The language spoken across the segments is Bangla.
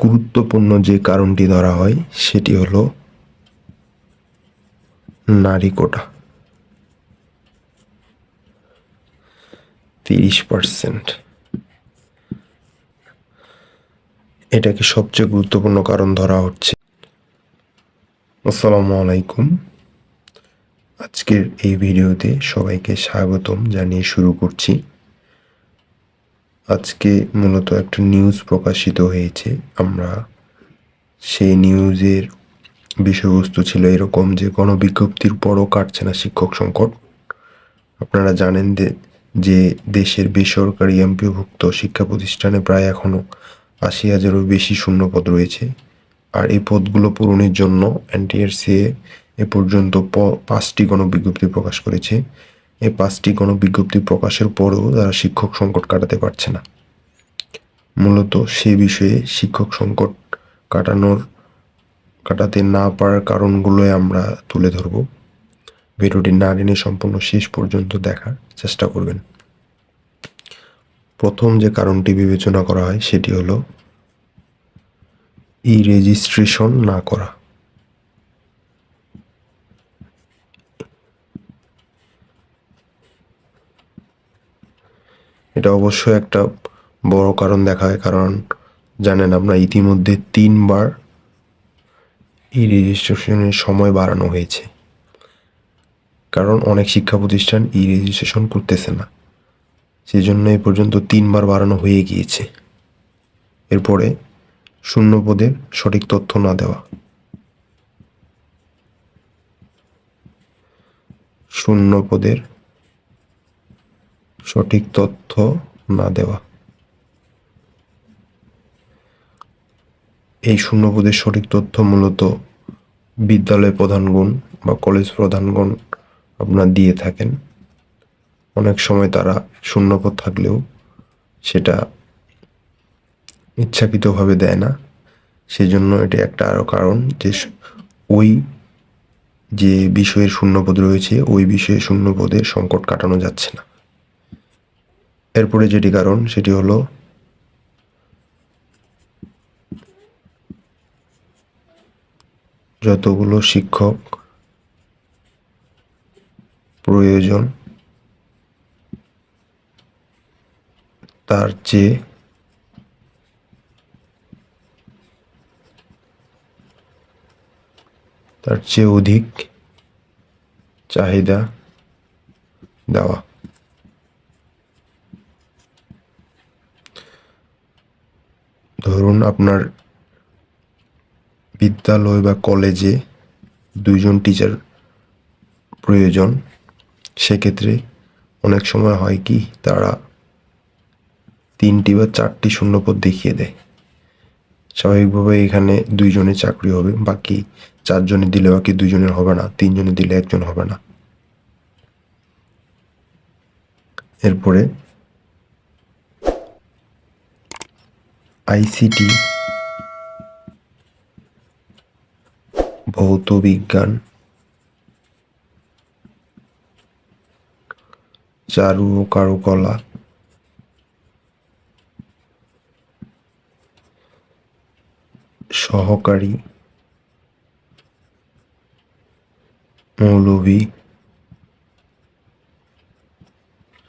গুরুত্বপূর্ণ যে কারণটি ধরা হয়, সেটি হলো নারী কোটা। তিরিশ পার্সেন্ট। এটাকে সবচেয়ে গুরুত্বপূর্ণ কারণ ধরা হচ্ছে। আসসালামু আলাইকুম। আজকের এই ভিডিওতে সবাইকে স্বাগতম জানিয়ে শুরু করছি। আজকে মূলত একটা নিউজ প্রকাশিত হয়েছে। আমরা সেই নিউজের বিষয়বস্তু ছিল এরকম যে, গণবিজ্ঞপ্তির পরও কাটছে না শিক্ষক সংকট। আপনারা জানেন যে দেশের বেসরকারি এমপিভুক্ত শিক্ষা প্রতিষ্ঠানে প্রায় এখনও আশি হাজারও বেশি শূন্যপদ রয়েছে। আর এই পদগুলো পূরণের জন্য এনটিআরসিএ এ পর্যন্ত পাঁচটি গণবিজ্ঞপ্তি প্রকাশ করেছে। এই পাঁচটি গণবিজ্ঞপ্তি প্রকাশের পরেও তারা শিক্ষক সংকট কাটাতে পারছে না। মূলত সে বিষয়ে শিক্ষক সংকট কাটানোর, কাটাতে না পারার কারণগুলোই আমরা তুলে ধরব। ভিডিওটি না টেনে সম্পূর্ণ শেষ পর্যন্ত দেখার চেষ্টা করবেন। প্রথম যে কারণটি বিবেচনা করা হয় সেটি হলো, ই রেজিস্ট্রেশন না করা। এটা অবশ্যই একটা বড় কারণ দেখা হয় কারণ জানেন আমরা ইতিমধ্যে তিনবার ই রেজিস্ট্রেশনের সময় বাড়ানো হয়েছে। কারণ অনেক শিক্ষা প্রতিষ্ঠান ই রেজিস্ট্রেশন করতেছে না। সেজন্য এ পর্যন্ত তিনবার বাড়ানো হয়ে গিয়েছে। এরপরে শূন্য পদের সঠিক তথ্য না দেওয়া। শূন্য পদের সঠিক তথ্য না দেওয়া। এই শূন্যপদের সঠিক তথ্য মূলত বিদ্যালয় প্রধানগণ বা কলেজ প্রধানগণ আপনার দিয়ে থাকেন। অনেক সময় তারা শূন্যপদ থাকলেও সেটা ইচ্ছাকৃতভাবে দেয় না। সেজন্য এটি একটা আরও কারণ যে ওই যে বিষয়ের শূন্যপদ রয়েছে, ওই বিষয়ে শূন্যপদের সংকট কাটানো যাচ্ছে না। এরপরে যেটি কারণ, সেটি হলো যতগুলো শিক্ষক প্রয়োজন, তার চেয়ে তার চেয়ে অধিক চাহিদা দেওয়া। আপনার বিদ্যালয় বা কলেজে দুইজন টিচার প্রয়োজন, সেক্ষেত্রে অনেক সময় হয় কি, তারা তিনটি বা চারটি শূন্যপদ দেখিয়ে দেয়। স্বাভাবিকভাবে এখানে দুইজনের চাকরি হবে, বাকি চারজনে দিলে বাকি দুইজনের হবে না, তিনজনে দিলে একজন হবে না। এরপরে আইসিটি ভৌত বিজ্ঞান চারু ও কারুকলা সহকারী মৌলভী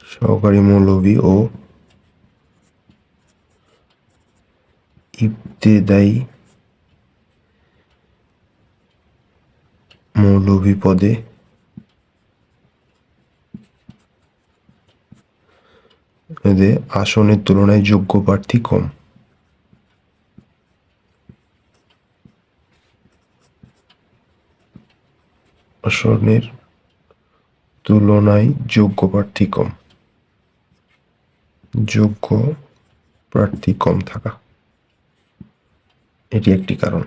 সহকারী মৌলভী ও ইবতেদায়ী মৌলভী পদে আসনের তুলনায় যোগ্য প্রার্থী কম। আসনের তুলনায় যোগ্য প্রার্থী কম। যোগ্য প্রার্থী কম থাকা। এটি একটি কারণ।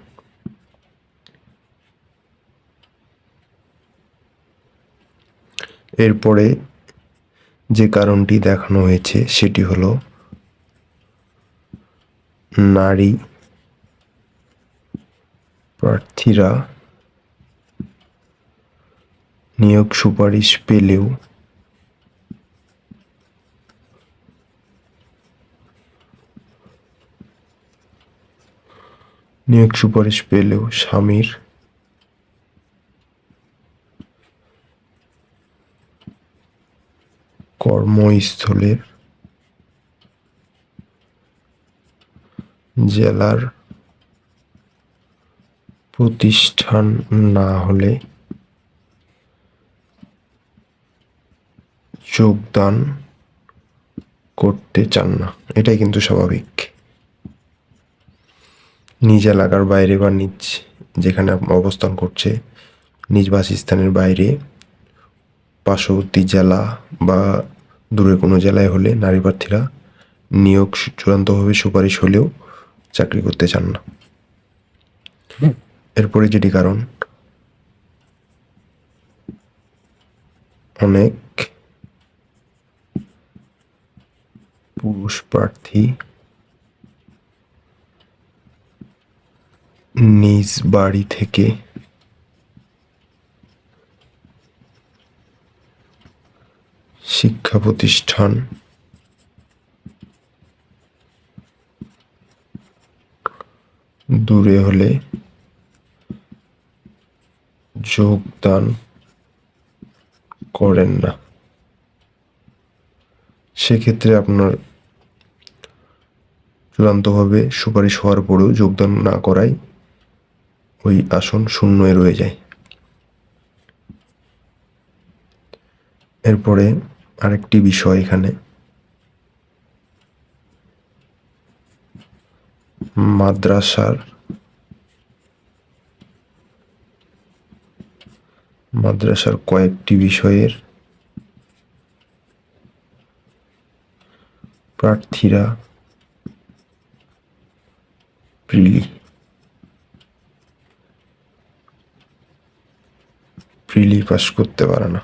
এরপরে যে কারণটি দেখানো হয়েছে সেটি হলো নারী প্রার্থীরা নিয়োগ সুপারিশ পেলেও নিয়োগ সুপারিশ পেলেও স্বামীর। কর্মস্থলের জেলার প্রতিষ্ঠান না হলে যোগদান করতে চান না। এটাই কিন্তু স্বাভাবিক। নিজ এলাকার বাইরে বা নিজ যেখানে অবস্থান করছে, নিজ বাসস্থানের বাইরে, পার্শ্ববর্তী জেলা বা দূরে কোনো জেলায় হলে নারী প্রার্থীরা নিয়োগ চূড়ান্তভাবে সুপারিশ হলেও চাকরি করতে চান না। এরপরে যেটি কারণ, অনেক পুরুষ প্রার্থী নিজ বাড়ি থেকে। শিক্ষা প্রতিষ্ঠান। দূরে হলে যোগদান করেন না। সেক্ষেত্রে আপনার চূড়ান্তভাবে সুপারিশ হওয়ার পরেও যোগদান না করায় ওই আসন শূন্য রয়ে যায়। এরপরে আরেকটি বিষয় এখানে। মাদ্রাসার মাদ্রাসার কয়েকটি বিষয়ের প্রার্থীরা প্রিলি। প্রিলি পাস করতে পারে না।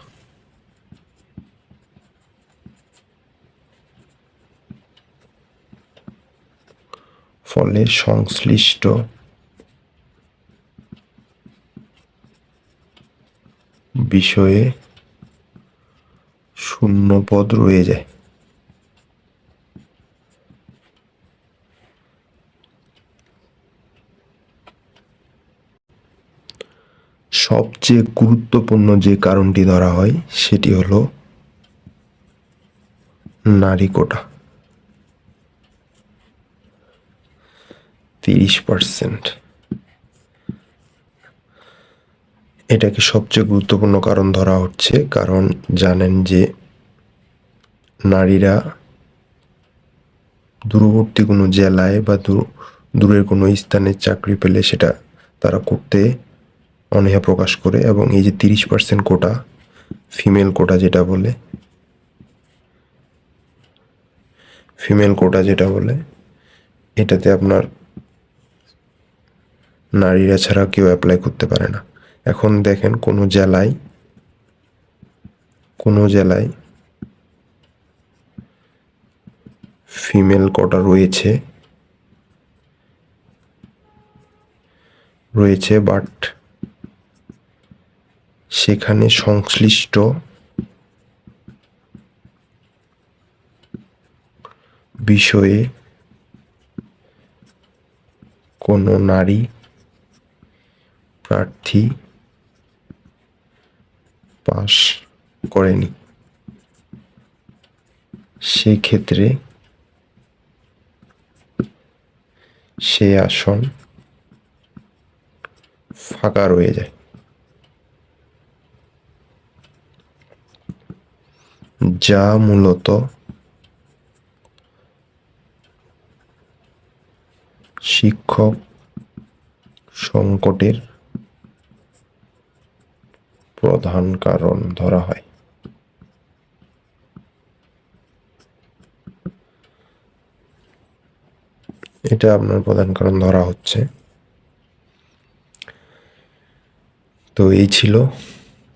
ফলে সংশ্লিষ্ট বিষয়ে শূন্য পদ রয়ে যায়। সবচেয়ে গুরুত্বপূর্ণ যে কারণটি ধরা হয়, সেটি হলো নারী কোটা। তিরিশ পার্সেন্ট। এটাকে সবচেয়ে গুরুত্বপূর্ণ কারণ ধরা হচ্ছে, কারণ জানেন যে নারীরা দূরবর্তী কোনো জেলায় বা দূর, দূরের কোনো স্থানে চাকরি পেলে সেটা তারা করতে অনীহা প্রকাশ করে এবং এই যে তিরিশ পার্সেন্ট কোটা ফিমেল কোটা যেটা বলে ফিমেল কোটা যেটা বলে, এটাতে আপনার নারীরা ছাড়া কেউ অ্যাপ্লাই করতে পারে না। এখন দেখেন কোনো জেলায় কোনো জেলায় ফিমেল কোটা রয়েছে রয়েছে বাট সেখানে সংশ্লিষ্ট বিষয়ে কোনো নারী প্রার্থী পাশ করেনি। সেক্ষেত্রে সে আসন ফাঁকা রয়ে যায়। যা মূলত শিক্ষক সংকটের প্রধান কারণ ধরা হয়। এটা আপনার প্রধান কারণ ধরা হচ্ছে। তো এই ছিল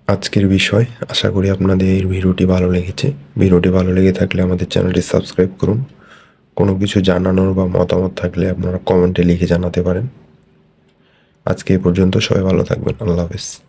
আজকের বিষয়। আশা করি আপনাদের এই ভিডিওটি ভালো লেগেছে। ভিডিওটি ভালো লেগে থাকলে আমাদের চ্যানেলটি সাবস্ক্রাইব করুন। কোনো কিছু জানানোর বা মতামত থাকলে আপনারা কমেন্টে লিখে জানাতে পারেন। আজকে এ পর্যন্ত সবাই ভালো থাকবেন। আল্লাহ হাফেজ।